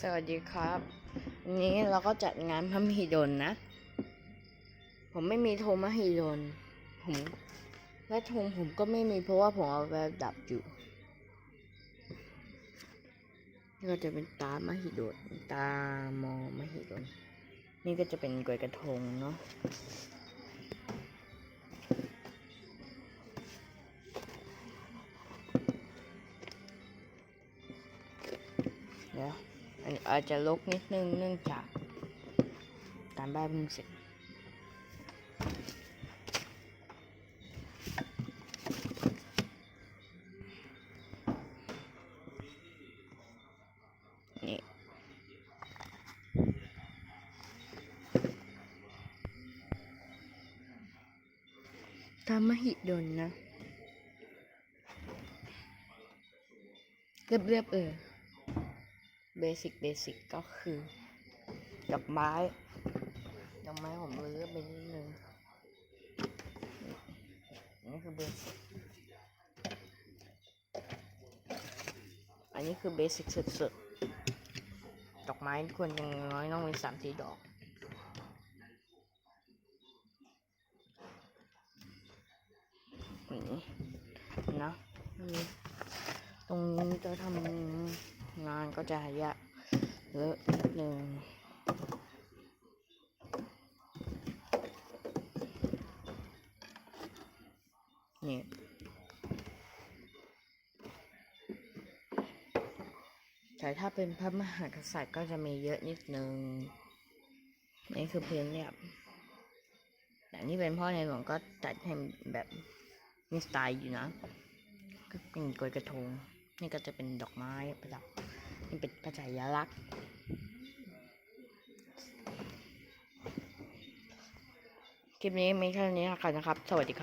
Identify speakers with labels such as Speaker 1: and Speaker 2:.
Speaker 1: สวัสดีครับวันนี้เราก็จัดงานพระมหิดลนะ ผมไม่มีโทมหิดลผมและธงผมก็ไม่มีเพราะว่าผมเอาไว้ดับอยู่นี่ก็จะเป็นตามหิดลตามอมหิดลนี่ก็จะเป็นกวยกระทงเนาะเดี๋ยว อาจจะลกนิดนึงเนื่องจากการบ้านเพิ่งเสร็จนี่ทำมหิดลนะ เรียบเรียบเออ บสิกเบสิกก็คือดอกไม้ดอกไม้ผมเลือกไปนิดนึงนี่นี่คือเบสิกอันนี้คือเบสิกสุดๆดอกไม้ควรอย่างน้อยต้องมีสามสี่ดอกนี่นะตรงนี้จะทำ งานก็จะยากเยอะนิดนึงนี่แต่ถ้าเป็นพระมหากษัตริย์ก็จะมีเยอะนิดนึง นี่คือพื้นเรียบแต่นี่เป็นพ่อในหลวงก็จัดให้แบบมีสไตล์อยู่นะ ก็เป็นกลวยกระทง นี่ก็จะเป็นดอกไม้ประดับ นี่เป็นพระจัยลักษณ์คลิปนี้มีแค่นี้ค่ะนะครับ สวัสดีครับ